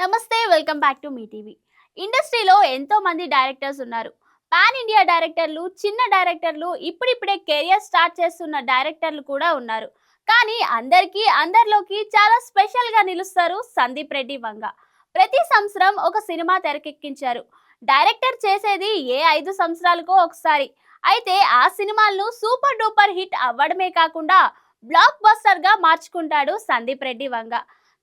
నమస్తే welcome back to Mee TV. ఇండస్ట్రీలో ఎంతో మంది డైరెక్టర్స్ ఉన్నారు. పాన్ ఇండియా డైరెక్టర్లు చిన్న డైరెక్టర్లు ఇప్పుడిప్పుడే కెరియర్ స్టార్ట్ చేస్తున్న డైరెక్టర్లు కూడా ఉన్నారు. కానీ అందరికీ అందరిలోకి చాలా స్పెషల్గా నిలుస్తారు సందీప్ రెడ్డి వంగ. ప్రతి సంవత్సరం ఒక సినిమా తెరకెక్కించారు. డైరెక్టర్ చేసేది ఏ ఐదు సంవత్సరాలకో ఒకసారి. అయితే ఆ సినిమాలను సూపర్ డూపర్ హిట్ అవ్వడమే కాకుండా బ్లాక్ బస్టర్గా మార్చుకుంటాడు సందీప్ రెడ్డి వంగ.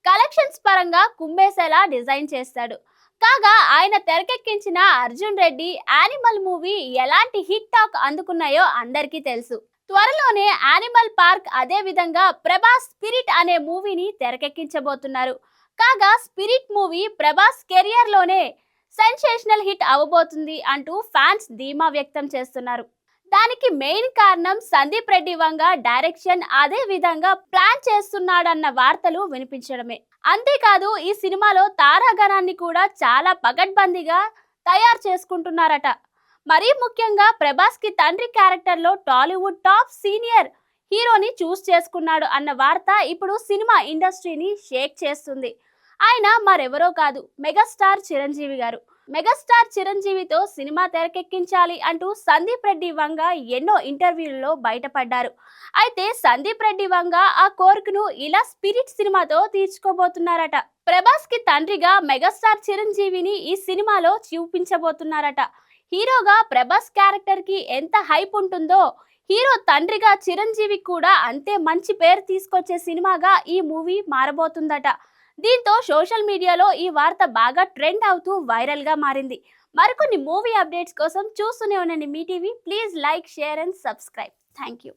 కలెక్షన్స్ పరంగా కుంభేసేలా డిజైన్ చేస్తాడు. కాగా ఆయన తెరకెక్కించిన అర్జున్ రెడ్డి యానిమల్ మూవీ ఎలాంటి హిట్ టాక్ అందుకున్నాయో అందరికీ తెలుసు. త్వరలోనే యానిమల్ పార్క్ అదే విధంగా ప్రభాస్ స్పిరిట్ అనే మూవీని తెరకెక్కించబోతున్నారు. కాగా స్పిరిట్ మూవీ ప్రభాస్ కెరియర్లోనే సెన్సేషనల్ హిట్ అవ్వబోతుంది అంటూ ఫ్యాన్స్ ధీమా వ్యక్తం చేస్తున్నారు. దానికి మెయిన్ కారణం సందీప్ రెడ్డి వంగ డైరెక్షన్ అదే విధంగా ప్లాన్ చేస్తున్నాడన్న వార్తలు వినిపించడమే. అంతేకాదు ఈ సినిమాలో తారాగణాన్ని కూడా చాలా పగడ్బందీగా తయారు చేసుకుంటున్నారట. మరీ ముఖ్యంగా ప్రభాస్కి తండ్రి క్యారెక్టర్లో టాలీవుడ్ టాప్ సీనియర్ హీరోని చూస్ చేసుకున్నాడు అన్న వార్త ఇప్పుడు సినిమా ఇండస్ట్రీని షేక్ చేస్తుంది. ఆయన మరెవరో కాదు మెగాస్టార్ చిరంజీవి గారు. మెగాస్టార్ చిరంజీవితో సినిమా తెరకెక్కించాలి అంటూ సందీప్ రెడ్డి వంగ ఎన్నో ఇంటర్వ్యూల్లో బయటపడ్డారు. అయితే సందీప్ రెడ్డి వంగ ఆ కోరికను ఇలా స్పిరిట్ సినిమాతో తీర్చుకోబోతున్నారట. ప్రభాస్కి తండ్రిగా మెగాస్టార్ చిరంజీవిని ఈ సినిమాలో చూపించబోతున్నారట. హీరోగా ప్రభాస్ క్యారెక్టర్కి ఎంత హైప్ ఉంటుందో హీరో తండ్రిగా చిరంజీవి కూడా అంతే మంచి పేరు తీసుకొచ్చే సినిమాగా ఈ మూవీ మారబోతుందట. దీంతో సోషల్ మీడియాలో ఈ వార్త బాగా ట్రెండ్ అవుతూ వైరల్గా మారింది. మరికొన్ని మూవీ అప్డేట్స్ కోసం చూస్తూనే ఉండండి Mee TV. Please like share and subscribe. Thank you